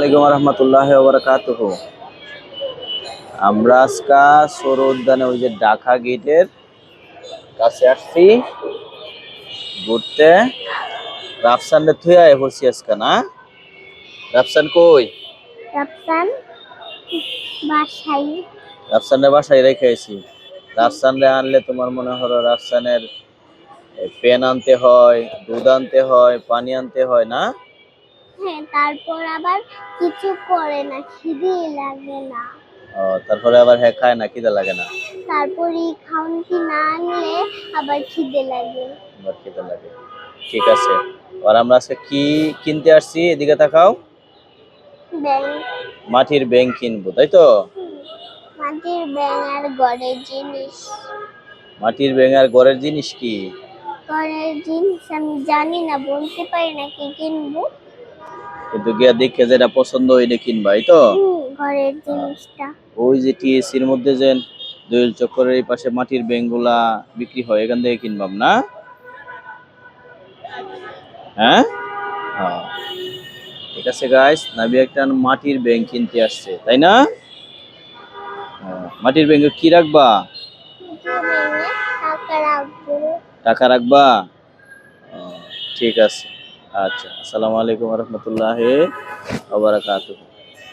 আলাইকুম রহমতুল্লাহ বারাকাতুহু। আমরা আজকা সৌর উদ্যানে ওই যে ঢাকা গেটের কাছে আসছি। ঘুরতে। রাফসানরে থুয়া এ আজকা না? রাফসান কই? রাফসান বাসাই রাফসানরে বাসায় রেখে আছি রাফসানরে আনলে তোমার মনে হলো রাফসানের পেন আনতে হয় দুধ আনতে হয় পানি আনতে হয় না? হ্যাঁ তারপর আবার কিছু করে না খিদে লাগে না। ও, তারপরে আবার হ্যাঁ খায় না খিদে লাগে না? তারপরে কি না আনলে আবার খিদে লাগে। আমার খেতে লাগে। ঠিক আছে। আর আমরা আজকে কি কিনতে আসছি? এদিকে তাকাও। মাটির ব্যাং কিনবো তাই তো? মাটির ব্যাং আর গড়ের জিনিস। মাটির ব্যাং আর ঘরের জিনিস কি? গড়ের জিনিস আমি জানি না বলতে পারি না কি কিনবো। কিন্তু গিয়া দেখে যেটা পছন্দ হইলে কিনবা এই তো? ঘরের জিনিসটা। ওই যে টিএসির মধ্যে যে দোয়েল চক্করের এই পাশে মাটির ব্যাংগুলা বিক্রি হয় এখান থেকে কিনবাম না? হ্যাঁ? হ্যাঁ। ঠিক আছে গাইস নাবি একটা মাটির ব্যাংক কিনতে আসছে তাই না? হ্যাঁ, মাটির ব্যাংকে কি রাখবা? টাকা রাখবা। ঠিক আছে। আচ্ছা আসসালামু আলাইকুম রহমতুল্লাহ আবরাকাতুহ